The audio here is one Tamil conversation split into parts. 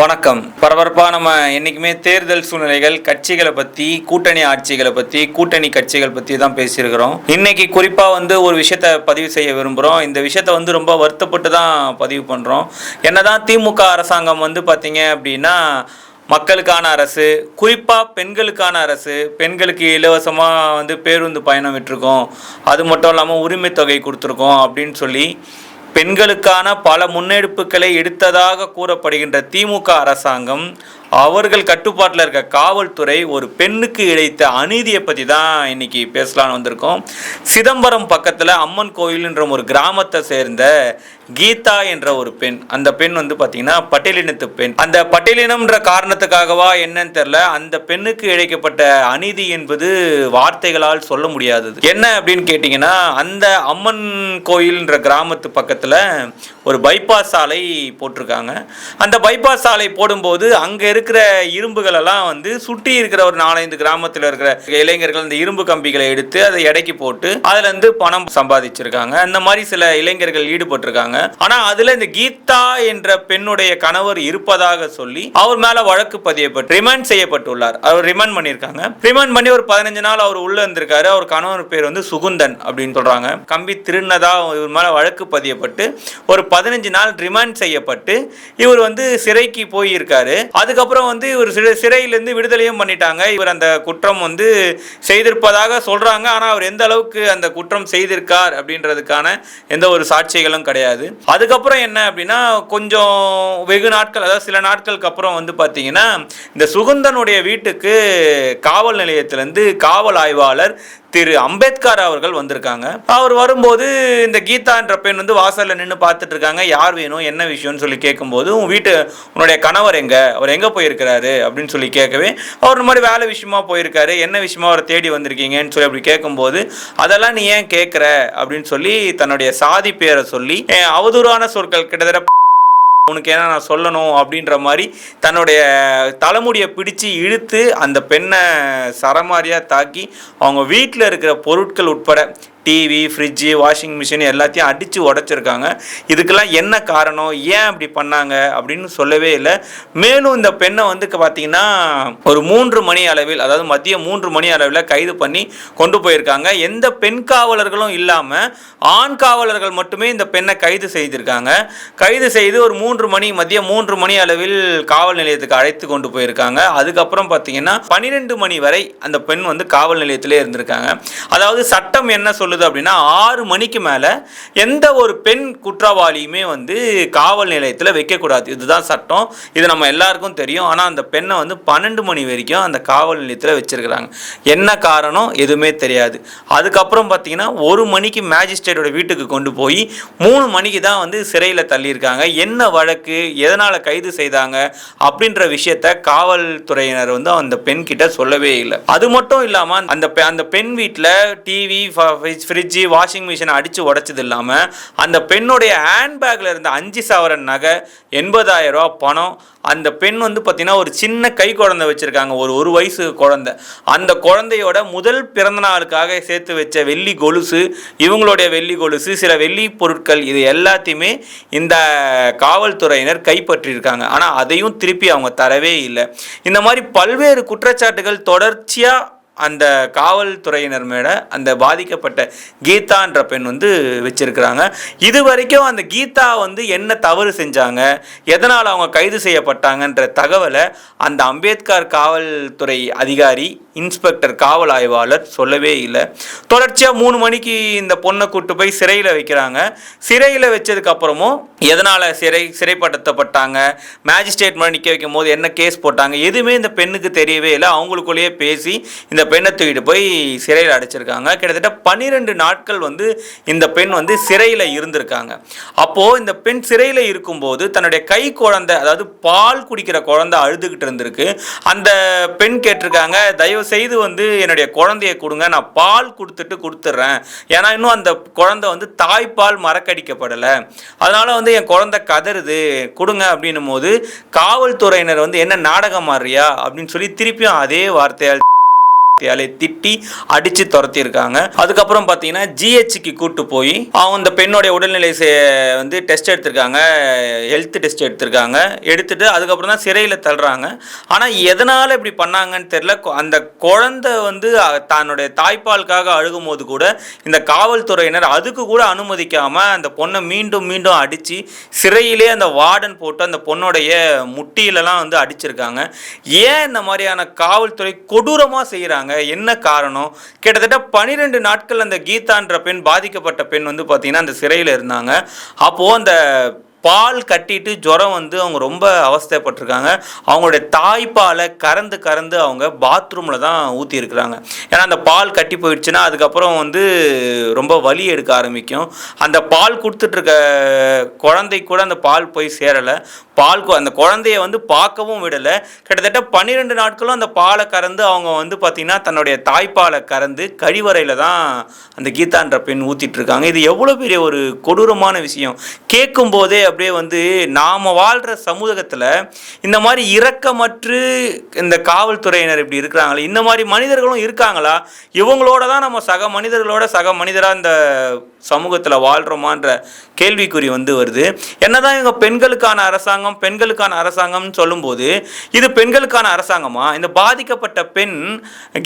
வணக்கம். பரபரப்பாக நம்ம என்றைக்குமே தேர்தல் சூழ்நிலைகள் கட்சிகளை பற்றி கூட்டணி ஆட்சிகளை பற்றி கூட்டணி கட்சிகள் பற்றி தான் பேசியிருக்கிறோம். இன்னைக்கு குறிப்பாக வந்து ஒரு விஷயத்த பதிவு செய்ய விரும்புகிறோம் இந்த விஷயத்த வந்து ரொம்ப வருத்தப்பட்டு தான் பதிவு பண்ணுறோம் என்னதான் திமுக அரசாங்கம் வந்து பார்த்தீங்க அப்படின்னா மக்களுக்கான அரசு குறிப்பாக பெண்களுக்கான அரசு பெண்களுக்கு இலவசமாக வந்து பேருந்து பயணம் விட்டுருக்கோம். அது மட்டும் இல்லாமல் உரிமை தொகை கொடுத்துருக்கோம் அப்படின்னு சொல்லி பெண்களுக்கான பல முன்னெடுப்புகளை எடுத்ததாக கூறப்படுகின்ற திமுக அரசாங்கம் அவர்கள் கட்டுப்பாட்டில் இருக்க காவல்துறை ஒரு பெண்ணுக்கு இழைத்த அநீதியை பற்றி தான் இன்னைக்கு பேசலாம்னு வந்திருக்கோம். சிதம்பரம் பக்கத்தில் அம்மன் கோயில்ன்ற ஒரு கிராமத்தை சேர்ந்த கீதா என்ற ஒரு பெண். அந்த பெண் வந்து பார்த்தீங்கன்னா பட்டியலினத்து பெண். அந்த பட்டியலினம்ன்ற காரணத்துக்காகவா என்னன்னு தெரில அந்த பெண்ணுக்கு இழைக்கப்பட்ட அநீதி என்பது வார்த்தைகளால் சொல்ல முடியாதது. என்ன அப்படின்னு கேட்டிங்கன்னா அந்த அம்மன் கோயில்ன்ற கிராமத்து பக்கத்தில் ஒரு பைபாஸ் சாலை போட்டிருக்காங்க. அந்த பைபாஸ் சாலை போடும்போது அங்கே இருக்கிற இரும்புகள் எல்லாம் வந்து சுற்றி இருக்கிற ஒரு நாலஞ்சு கிராமத்தில் இருக்கிற இளைஞர்கள் இந்த இரும்பு கம்பிகளை எடுத்து அதை எடைக்கு போட்டு அதுலேருந்து பணம் சம்பாதிச்சிருக்காங்க. அந்த மாதிரி சில இளைஞர்கள் ஈடுபட்டிருக்காங்க. ஆனா அதுல இந்த கீதா என்ற பெண்ணுடைய கணவர் இருப்பதாக சொல்லி அவர் மேல வழக்கு பதியப்பட்டு ரிமாண்ட் செய்யப்பட்டுள்ளார். அவர் ரிமாண்ட் பண்ணியிருக்காங்க. ரிமாண்ட் பண்ணி ஒரு பதினஞ்சு நாள் அவர் உள்ள இருந்திருக்காரு. அவர் கணவர் பேர் வந்து சுகுந்தன் அப்படின்னு சொல்றாங்க. கம்பி திருநதா இவர் மேல வழக்கு பதியப்பட்டு ஒரு பதினஞ்சு நாள் ரிமாண்ட் செய்யப்பட்டு இவர் வந்து சிறைக்கு போயிருக்காரு. அதுக்கப்புறம் வந்து இவர் சிறை சிறையிலேருந்து விடுதலையும் பண்ணிட்டாங்க. இவர் அந்த குற்றம் வந்து செய்திருப்பதாக சொல்றாங்க. ஆனா அவர் எந்த அளவுக்கு அந்த குற்றம் செய்திருக்கார் அப்படின்றதுக்கான எந்த ஒரு சாட்சிகளும் கிடையாது. அதுக்கப்புறம் என்ன அப்படின்னா கொஞ்சம் வெகு நாட்கள் அதாவது சில நாட்களுக்கு அப்புறம் வந்து பார்த்தீங்கன்னா இந்த சுகுந்தனுடைய வீட்டுக்கு காவல் நிலையத்திலேருந்து காவல் ஆய்வாளர் திரு அம்பேத்கர் அவர்கள் வந்திருக்காங்க. அவர் வரும்போது இந்த கீதா என்ற பெண் வந்து வாசலில் நின்று பார்த்துட்டு இருக்காங்க யார் வேணும் என்ன விஷயம்னு சொல்லி கேட்கும்போது உன் வீட்டு உன்னுடைய கணவர் எங்க? அவர் எங்கே போயிருக்கிறாரு? அப்படின்னு சொல்லி கேட்கவே அவர் இந்த மாதிரி வேலை விஷயமா போயிருக்காரு. என்ன விஷயமா அவரை தேடி வந்திருக்கீங்கன்னு சொல்லி அப்படி கேட்கும்போது அதெல்லாம் நீ ஏன் கேட்குற அப்படின்னு சொல்லி தன்னுடைய சாதி பேரை சொல்லி அவதூறான சொற்கள் கிட்டத்தட்ட உனக்கு என்ன நான் சொல்லணும் அப்படின்ற மாதிரி தன்னுடைய தலைமுடியை பிடிச்சு இழுத்து அந்த பெண்ணை சரமாரியாக தாக்கி அவங்க வீட்டில் இருக்கிற பொருட்கள் உட்பட டிவி ஃப்ரிட்ஜு வாஷிங் மிஷின் எல்லாத்தையும் அடித்து உடச்சிருக்காங்க. இதுக்கெல்லாம் என்ன காரணம்? ஏன் அப்படி பண்ணாங்க? அப்படின்னு சொல்லவே இல்லை. மேலும் இந்த பெண்ணை வந்து பார்த்தீங்கன்னா ஒரு மூன்று மணி அளவில் அதாவது மதியம் மூன்று மணி அளவில் கைது பண்ணி கொண்டு போயிருக்காங்க. எந்த பெண் காவலர்களும் இல்லாமல் ஆண் காவலர்கள் மட்டுமே இந்த பெண்ணை கைது செய்திருக்காங்க. கைது செய்து ஒரு மூன்று மணி மதியம் மூன்று மணி அளவில் காவல் நிலையத்துக்கு அழைத்து கொண்டு போயிருக்காங்க. அதுக்கப்புறம் பார்த்தீங்கன்னா பன்னிரெண்டு மணி வரை அந்த பெண் வந்து காவல் நிலையத்திலே இருந்திருக்காங்க. அதாவது சட்டம் என்ன சொல்லுது அப்படின்னா ஆறு மணிக்கு மேலே எந்த ஒரு பெண் குற்றவாளியுமே வந்து காவல் நிலையத்தில் வைக்கக்கூடாது. இதுதான் சட்டம். இது நம்ம எல்லாருக்கும் தெரியும். ஆனால் அந்த பெண்ணை வந்து பன்னெண்டு மணி வரைக்கும் அந்த காவல் நிலையத்தில் வச்சிருக்கிறாங்க. என்ன காரணம்? எதுவுமே தெரியாது. அதுக்கப்புறம் பார்த்தீங்கன்னா ஒரு மணிக்கு மேஜிஸ்ட்ரேட்டோட வீட்டுக்கு கொண்டு போய் மூணு மணிக்கு தான் வந்து சிறையில் தள்ளியிருக்காங்க. என்ன வழக்கு? எதனால் கைது செய்தாங்க? அப்படின்ற விஷயத்த காவல்துறையினர் வந்து அந்த பெண்கிட்ட சொல்லவே இல்லை. அது மட்டும் இல்லாமல் அந்த பெ- அந்த பெண் வீட்டில் டிவி ஃப்ரிட்ஜு வாஷிங் மிஷினை அடித்து உடச்சது இல்லாமல் அந்த பெண்ணுடைய ஹேண்ட்பேக்கில் இருந்த அஞ்சு சவரன் நகை எண்பதாயிரம் ரூபா பணம் அந்த பெண் வந்து பார்த்திங்கன்னா ஒரு சின்ன கை குழந்தை வச்சுருக்காங்க ஒரு ஒரு வயசு குழந்தை. அந்த குழந்தையோட முதல் பிறந்த நாளுக்காக சேர்த்து வச்ச வெள்ளி கொலுசு இவங்களுடைய வெள்ளி கொலுசு சில வெள்ளி பொருட்கள் இது எல்லாத்தையுமே இந்த காவல்துறையினர் கைப்பற்றியிருக்காங்க. ஆனால் அதையும் திருப்பி அவங்க தரவே இல்லை. இந்த மாதிரி பல்வேறு குற்றச்சாட்டுகள் தொடர்ச்சியாக அந்த காவல்துறையினர் மேல அந்த பாதிக்கப்பட்ட கீதான்ற பெண் வந்து வச்சிருக்கிறாங்க. இது வரைக்கும் அந்த கீதா வந்து என்ன தவறு செஞ்சாங்க எதனால் அவங்க கைது செய்யப்பட்டாங்கன்ற தகவலை அந்த அம்பேத்கர் காவல்துறை அதிகாரி இன்ஸ்பெக்டர் காவல் ஆய்வாளர் சொல்லவே இல்லை. தொடர்ச்சியாக மூணு மணிக்கு இந்த பொண்ணை கூட்டு போய் சிறையில் வைக்கிறாங்க. சிறையில் வச்சதுக்கப்புறமும் எதனால் சிறை சிறைப்படுத்தப்பட்டாங்க? மேஜிஸ்ட்ரேட் மாதிரி நிற்க வைக்கும் போது என்ன கேஸ் போட்டாங்க? எதுவுமே இந்த பெண்ணுக்கு தெரியவே இல்லை. அவங்களுக்குள்ளேயே பேசி இந்த பெண்ணை தூக்கிட்டு போய் சிறையில் அடைச்சிருக்காங்க. கிட்டத்தட்ட பன்னிரெண்டு நாட்கள் வந்து இந்த பெண் வந்து சிறையில் இருந்திருக்காங்க. அப்போது இந்த பெண் சிறையில் இருக்கும்போது தன்னுடைய கை குழந்தை அதாவது பால் குடிக்கிற குழந்தை அழுதுகிட்டு இருந்திருக்கு. அந்த பெண் கேட்டிருக்காங்க தயவு செய்து வந்து என்னுடைய குழந்தைய கொடுங்க. நான் பால் கொடுத்துட்டு கொடுத்துட்றேன் ஏன்னா இன்னும் அந்த குழந்தை வந்து தாய்ப்பால் மறக்கடிக்கப்படலை. அதனால வந்து என் குழந்தை கதறுது. கொடுங்க அப்படின்னும் போது காவல்துறையினர் வந்து என்ன நாடகம் மாறியா அப்படின்னு சொல்லி திருப்பியும் அதே வார்த்தையால் வார்த்தையாலே திட்டி அடிச்சு துரத்தியிருக்காங்க. அதுக்கப்புறம் பார்த்தீங்கன்னா ஜிஹெச்சுக்கு கூட்டு போய் அவங்க அந்த பெண்ணுடைய உடல்நிலை செ- வந்து டெஸ்ட் எடுத்திருக்காங்க. ஹெல்த் டெஸ்ட் எடுத்திருக்காங்க. எடுத்துட்டு அதுக்கப்புறம் தான் சிறையில் தள்ளுறாங்க. ஆனால் எதனால் இப்படி பண்ணாங்கன்னு தெரியல. அந்த குழந்தை வந்து தன்னுடைய தாய்ப்பாலுக்காக அழுகும் போது கூட இந்த காவல்துறையினர் அதுக்கு கூட அனுமதிக்காம அந்த பொண்ணை மீண்டும் மீண்டும் அடித்து சிறையிலே அந்த வார்டன் போட்டு அந்த பொண்ணுடைய முட்டியிலலாம் வந்து அடிச்சிருக்காங்க. ஏன் இந்த மாதிரியான காவல்துறை கொடூரமாக செய்கிறாங்க என்ன காரணம்? கிட்டத்தட்ட பன்னிரெண்டு நாட்கள் அந்த கீதான்ற பெண் பாதிக்கப்பட்ட பெண் வந்து பார்த்தீங்கன்னா அந்த சிறையில் இருந்தாங்க. அப்போது அந்த பால் கட்டிட்டு ஜுரம் வந்து அவங்க ரொம்ப அவஸ்தைப்பட்டிருக்காங்க. அவங்களுடைய தாய்ப்பாலை கறந்து கறந்து அவங்க பாத்ரூமில் தான் ஊற்றியிருக்கிறாங்க ஏன்னா அந்த பால் கட்டி போயிடுச்சுன்னா அதுக்கப்புறம் வந்து ரொம்ப வலி எடுக்க ஆரம்பிக்கும். அந்த பால் கொடுத்துட்ருக்க குழந்தை கூட அந்த பால் போய் சேரலை. பால் கு- அந்த குழந்தைய வந்து பார்க்கவும் விடலை. கிட்டத்தட்ட பன்னிரெண்டு நாட்களும் அந்த பாலை கறந்து அவங்க வந்து பார்த்திங்கன்னா தன்னுடைய தாய்ப்பாலை கறந்து கழிவறையில் தான் அந்த கீதான்ற பெண் ஊற்றிட்டுருக்காங்க இது எவ்வளோ பெரிய ஒரு கொடூரமான விஷயம். கேட்கும் போதே அப்படியே வந்து நாம் வாழ்கிற சமூகத்தில் இந்த மாதிரி இரக்கமற்று இந்த காவல்துறையினர் இப்படி இருக்கிறாங்களே இந்த மாதிரி மனிதர்களும் இருக்காங்களா? இவங்களோட தான் நம்ம சக மனிதர்களோட சக மனிதராக இந்த சமூகத்தில் வாழ்கிறோமான்ற கேள்விக்குறி வந்து வருது. என்னதான் இவங்க பெண்களுக்கான அரசாங்கம் பெண்களுக்கான அரசாங்கம்னு சொல்லும்போது இது பெண்களுக்கான அரசாங்கமா? இந்த பாதிக்கப்பட்ட பெண்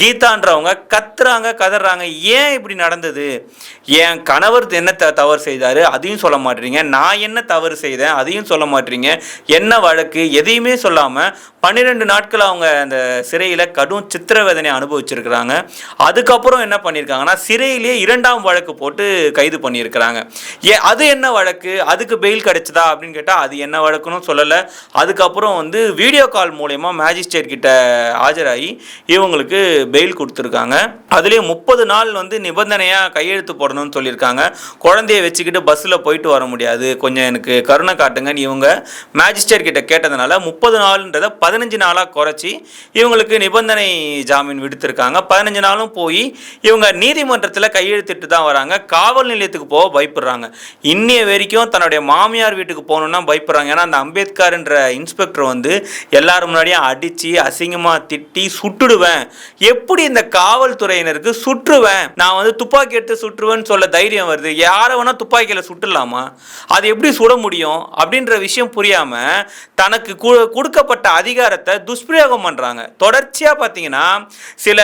கீதான்றவங்க கத்துறாங்க கதறாங்க. ஏன் இப்படி நடந்தது? என் கணவர் என்ன த தவறு செய்தார்? அதையும் சொல்ல மாட்டேறீங்க. நான் என்ன தவறு செய்தேன். அதையும் சொல்ல மாட்டீங்க. என்ன வழக்கு? எதையுமே சொல்லாமல் பன்னிரெண்டு நாட்கள் அவங்க அந்த சிறையில் கடும் சித்திரவேதனை அனுபவிச்சிருக்கிறாங்க. அதுக்கப்புறம் என்ன பண்ணியிருக்காங்கன்னா சிறையிலேயே இரண்டாம் வழக்கு போட்டு கைது பண்ணியிருக்கிறாங்க. ஏ அது என்ன வழக்கு? அதுக்கு பெயில் கிடைச்சதா? அப்படின்னு கேட்டால் அது என்ன வழக்குன்னு சொல்லலை. அதுக்கப்புறம் வந்து வீடியோ கால் மூலயமா மேஜிஸ்ட்ரேட் கிட்ட ஆஜராகி இவங்களுக்கு பெயில் கொடுத்துருக்காங்க. அதுலேயே முப்பது நாள் வந்து நிபந்தனையாக கையெழுத்து போடணும்னு சொல்லியிருக்காங்க. குழந்தைய வச்சுக்கிட்டு பஸ்ஸில் போயிட்டு வர முடியாது. கொஞ்சம் எனக்கு கருணை காட்டுங்கன்னு இவங்க மேஜிஸ்ட்ரேட் கிட்ட கேட்டதுனால முப்பது நாள்ன்றதை பதினஞ்சு நாளாக குறைச்சி இவங்களுக்கு நிபந்தனை ஜாமீன் விடுத்திருக்காங்க. பதினஞ்சு நாளும் போய் இவங்க நீதிமன்றத்தில் கையெழுத்திட்டு தான் வராங்க. காவல் நிலையத்துக்கு போக பயப்படுறாங்க. இன்னைய வரைக்கும் தன்னுடைய மாமியார் வீட்டுக்கு போகணுன்னா பயப்படுறாங்க. ஏன்னா அந்த அம்பேத்கர்ன்ற இன்ஸ்பெக்டர் வந்து எல்லாரும் முன்னாடியும் அடித்து அசிங்கமாக திட்டி சுட்டுடுவேன். எப்படி இந்த காவல்துறையினருக்கு சுற்றுவேன்? நான் வந்து துப்பாக்கி எடுத்து சுற்றுவேன்னு சொல்ல தைரியம் வருது. யாரை வேணால் துப்பாக்கியில் சுட்டுடலாமா? அது எப்படி சுட முடியும்? அப்படின்ற விஷயம் புரியாமல் தனக்கு கு- கொடுக்கப்பட்ட அதிகாரத்தை துஷ்பிரயோகம் பண்ணுறாங்க தொடர்ச்சியாக பார்த்தீங்கன்னா சில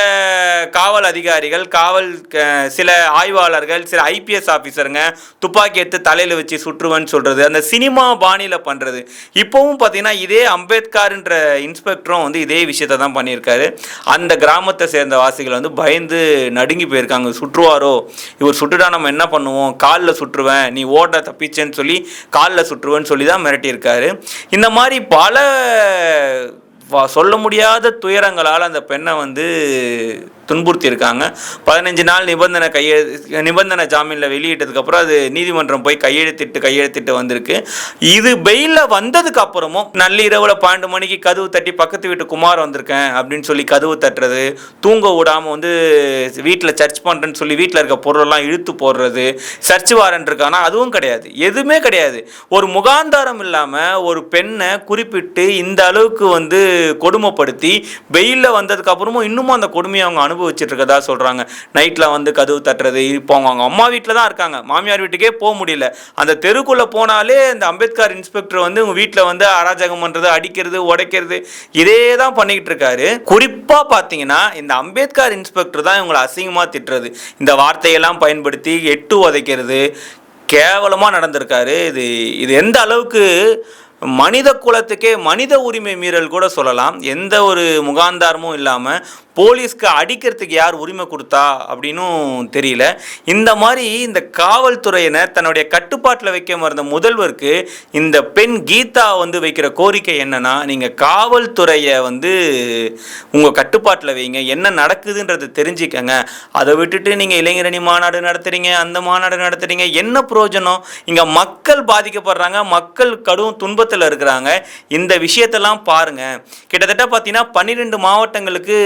காவல் அதிகாரிகள் காவல் க- சில ஆய்வாளர்கள் சில ஐபிஎஸ் ஆஃபீஸருங்க துப்பாக்கி எடுத்து தலையில் வச்சு சுற்றுவேன்னு சொல்கிறது அந்த சினிமா பாணியில் பண்ணுறது இப்போவும் பார்த்தீங்கன்னா இதே அம்பேத்கர்ன்ற இன்ஸ்பெக்டரும் வந்து இதே விஷயத்தை தான் பண்ணியிருக்காரு. அந்த கிராமத்தை சேர்ந்த வாசிகள் வந்து பயந்து நடுங்கி போயிருக்காங்க. சுற்றுவாரோ இவர் சுட்டுட்டா நம்ம என்ன பண்ணுவோம்? காலில் சுற்றுவேன் நீ ஓட்ட தப்பிச்சேன்னு சொல்லி காலில் சுற்றுவேன்னு சொல்லி தான் மிரட்டியிருக்காரு. இந்த மாதிரி பல சொல்ல முடியாத துயரங்களால் அந்த பெண்ணை வந்து துன்புறுத்தியிருக்காங்க. பதினஞ்சு நாள் நிபந்தனை கையெழு நிபந்தனை ஜாமீனில் வெளியிட்டதுக்கப்புறம் அது நீதிமன்றம் போய் கையெழுத்திட்டு கையெழுத்திட்டு வந்திருக்கு. இது பெயிலில் வந்ததுக்கு அப்புறமும் நள்ளிரவில் பன்னெண்டு மணிக்கு கதவு தட்டி பக்கத்து வீட்டு குமார் வந்திருக்கேன் அப்படின்னு சொல்லி கதவு தட்டுறது தூங்க விடாமல் வந்து வீட்டில் சர்ச் பண்ணுறேன்னு சொல்லி வீட்டில் இருக்க பொருளெல்லாம் இழுத்து போடுறது சர்ச் வாரண்ட் இருக்கானா அதுவும் கிடையாது. எதுவுமே கிடையாது. ஒரு முகாந்தாரம் இல்லாமல் ஒரு பெண்ணை குறிப்பிட்டு இந்த அளவுக்கு வந்து கொடுமைப்படுத்தி வெயிலில் வந்ததுக்கு அப்புறமும் இன்னமும் அந்த கொடுமையை அவங்க அனுபவிச்சுட்டு இருக்கதா சொல்கிறாங்க நைட்டில் வந்து கதவு தட்டுறது இப்போ அவங்க அவங்க அம்மா வீட்டில் தான் இருக்காங்க. மாமியார் வீட்டுக்கே போக முடியல. அந்த தெருக்குள்ளே போனாலே இந்த அம்பேத்கர் இன்ஸ்பெக்டர் வந்து உங்கள் வீட்டில் வந்து அராஜகம் பண்ணுறது அடிக்கிறது உடைக்கிறது இதே தான் பண்ணிக்கிட்டு இருக்காரு குறிப்பாக பார்த்தீங்கன்னா இந்த அம்பேத்கர் இன்ஸ்பெக்டர் தான் இவங்களை அசிங்கமாக திட்டுறது. இந்த வார்த்தையெல்லாம் பயன்படுத்தி எட்டு உதைக்கிறது கேவலமாக நடந்திருக்காரு. இது இது எந்த அளவுக்கு மனித குலத்துக்கே மனித உரிமை மீறல் கூட சொல்லலாம். எந்த ஒரு முகாந்தாரமும் இல்லாமல் போலீஸ்க்கு அடிக்கிறதுக்கு யார் உரிமை கொடுத்தா அப்படின்னும் தெரியல. இந்த மாதிரி இந்த காவல்துறையினர் தன்னுடைய கட்டுப்பாட்டில் வைக்க மறந்த முதல்வருக்கு இந்த பெண் கீதா வந்து வைக்கிற கோரிக்கை என்னன்னா நீங்கள் காவல்துறையை வந்து உங்கள் கட்டுப்பாட்டில் வைங்க. என்ன நடக்குதுன்றது தெரிஞ்சுக்கங்க. அதை விட்டுட்டு நீங்கள் இளைஞரணி மாநாடு நடத்துகிறீங்க அந்த மாநாடு நடத்துறீங்க என்ன பிரயோஜனம் இங்கே மக்கள் பாதிக்கப்படுறாங்க மக்கள் கடும் துன்பத்தை துன்பத்தில் இருக்கிறாங்க. இந்த விஷயத்தெல்லாம் பாருங்க. கிட்டத்தட்ட பார்த்தீங்கன்னா பன்னிரெண்டு மாவட்டங்களுக்கு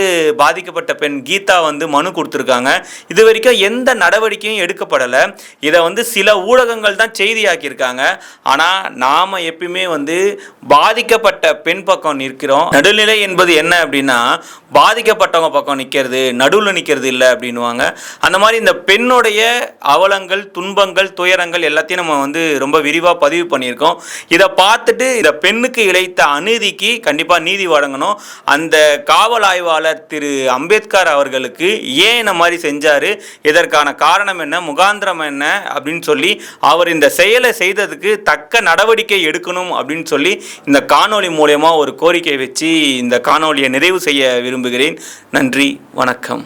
பாதிக்கப்பட்ட பெண் கீதா வந்து மனு கொடுத்துருக்காங்க. இது வரைக்கும் எந்த நடவடிக்கையும் எடுக்கப்படலை. இதை வந்து சில ஊடகங்கள் தான் செய்தியாக்கியிருக்காங்க. ஆனால் நாம் எப்பயுமே வந்து பாதிக்கப்பட்ட பெண் பக்கம் நிற்கிறோம். நடுநிலை என்பது என்ன அப்படின்னா பாதிக்கப்பட்டவங்க பக்கம் நிற்கிறது நடுவில் நிற்கிறது இல்லை அப்படின்வாங்க அந்த மாதிரி இந்த பெண்ணுடைய அவலங்கள் துன்பங்கள் துயரங்கள் எல்லாத்தையும் நம்ம வந்து ரொம்ப விரிவாக பதிவு பண்ணியிருக்கோம். இதை பார்த்து வந்துட்டு இந்த பெண்ணுக்கு இழைத்த அநீதிக்கு கண்டிப்பாக நீதி வழங்கணும். அந்த காவல் ஆய்வாளர் திரு அம்பேத்கர் அவர்களுக்கு ஏன் இந்த மாதிரி செஞ்சார்? இதற்கான காரணம் என்ன? முகாந்திரம் என்ன? அப்படின்னு சொல்லி அவர் இந்த செயலை செய்ததுக்கு தக்க நடவடிக்கை எடுக்கணும் அப்படின்னு சொல்லி இந்த காணொளி மூலயமா ஒரு கோரிக்கை வச்சு இந்த காணொளியை நிறைவு செய்ய விரும்புகிறேன். நன்றி. வணக்கம்.